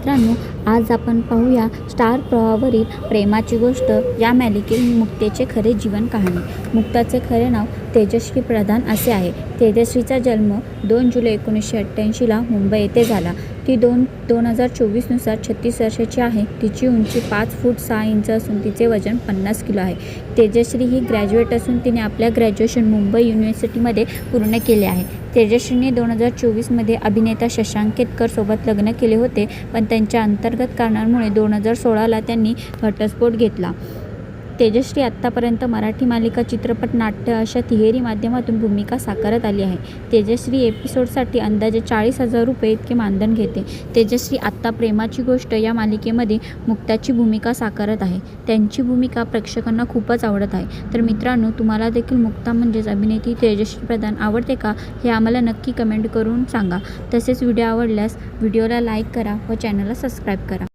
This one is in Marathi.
मित्रांनो आज आपण पाहूया स्टार प्रवावरील प्रेमाची गोष्ट या मालिकेत मुक्तेचे खरे जीवन कहाणी. मुक्ताचे खरे नाव तेजश्री प्रधान असे आहे. तेजश्रीचा जन्म दोन जुलै एकोणीसशे अठ्ठ्याऐंशीला मुंबई येथे झाला. ती दोन दोन हजार चोवीसनुसार छत्तीस वर्षाची आहे. तिची उंची पाच फूट सहा इंच असून तिचे वजन पन्नास किलो आहे. तेजश्री ही ग्रॅज्युएट असून तिने आपल्या ग्रॅज्युएशन मुंबई युनिव्हर्सिटीमध्ये पूर्ण केले आहे. तेजश्रीने दोन हजार चोवीसमध्ये अभिनेता शशांक केतकर सोबत लग्न केले होते पण त्यांच्या अंतर्गत कारणांमुळे दोन हजार सोळाला त्यांनी घटस्फोट घेतला. तेजश्री आत्तापर्यंत मराठी मालिका चित्रपट नाट्य अशा तिहेरी माध्यमातून भूमिका साकारत आली आहे. तेजश्री एपिसोडसाठी अंदाजे चाळीस हजार रुपये इतके मानधन घेते. तेजश्री आत्ता प्रेमाची गोष्ट या मालिकेमध्ये मुक्ताची भूमिका साकारत आहे. त्यांची भूमिका प्रेक्षकांना खूपच आवडत आहे. तर मित्रांनो तुम्हाला देखील मुक्ता म्हणजेच अभिनेत्री तेजश्री प्रधान आवडते का हे आम्हाला नक्की कमेंट करून सांगा. तसेच व्हिडिओ आवडल्यास व्हिडिओला लाईक करा व चॅनलला सबस्क्राईब करा.